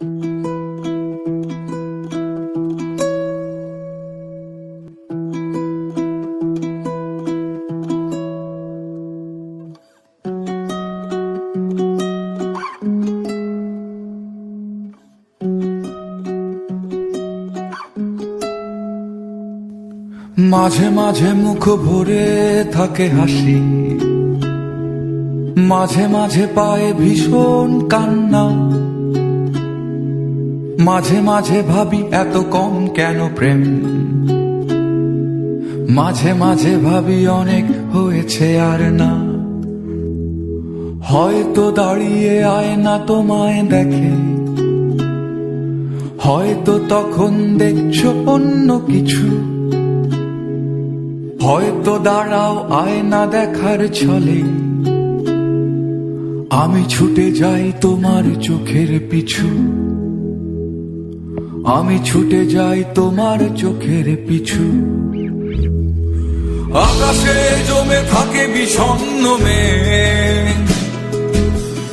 মাঝে মাঝে মুখ ভরে থাকে হাসি। মাঝে মাঝে পায়ে ভীষণ কান্না। মাঝে মাঝে ভাবি এত কম কেন প্রেম? মাঝে মাঝে ভাবি অনেক হয়েছে আর না। হয়তো দাঁড়িয়ে আয় না তোমায় দেখে। হয়তো তখন দেখছ অন্য কিছু। হয়তো দাঁড়াও আয়না দেখার ছলে। আমি ছুটে যাই তোমার চোখের পিছু। আমি ছুটে যাই তোমার চোখের পিছু। আকাশে জমে থাকে বিষণ্ণ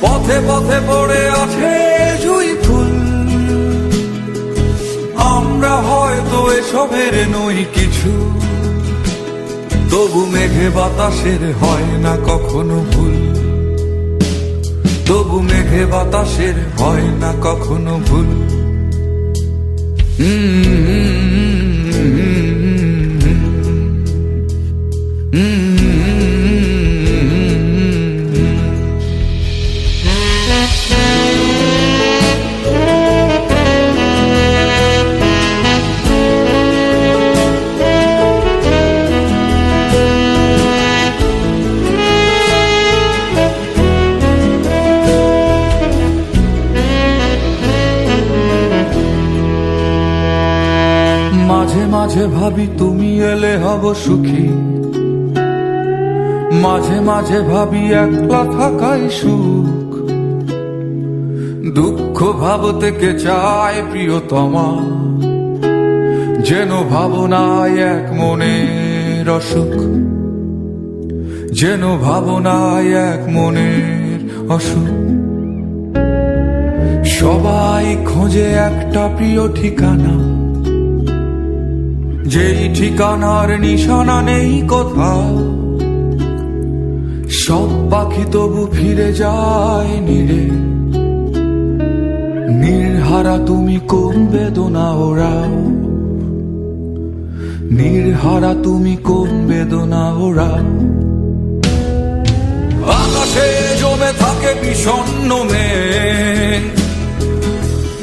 পথে পথে পড়ে আছে জুই ফুল। আমরা হয়তো এসবের নই কিছু। তবু মেঘে বাতাসের হয় না কখনো ভুল। তবু মেঘে বাতাসের হয় না কখনো ভুল। মাঝে মাঝে ভাবি তুমি এলে হব সুখী। মাঝে মাঝে ভাবি একলা থাকাই সুখ। দুঃখ ভাব থেকে চায় প্রিয়তমা। যেন ভাবনায় এক মনের অসুখ। যেন ভাবনায় এক মনের অসুখ। সবাই খোঁজে একটা প্রিয় ঠিকানা। যেই ঠিকানার নিশানা নেই কোথাও, সব পাখি তবু ফিরে যায় নিরে। নির্হারা তুমি কোন বেদনা ওরাও নির্হারা তুমি কোন বেদনা ওরাও আকাশে জমে থাকে বিষণ্ণ মেঘ,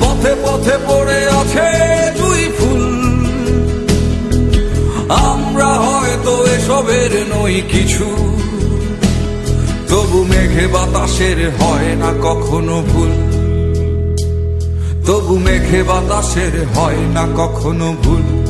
পথে পথে আমরা হয়তো এসবের নই কিছু। তবু মেঘে বাতাসের হয় না কখনো ভুল। তবু মেঘে বাতাসের হয় না কখনো ভুল।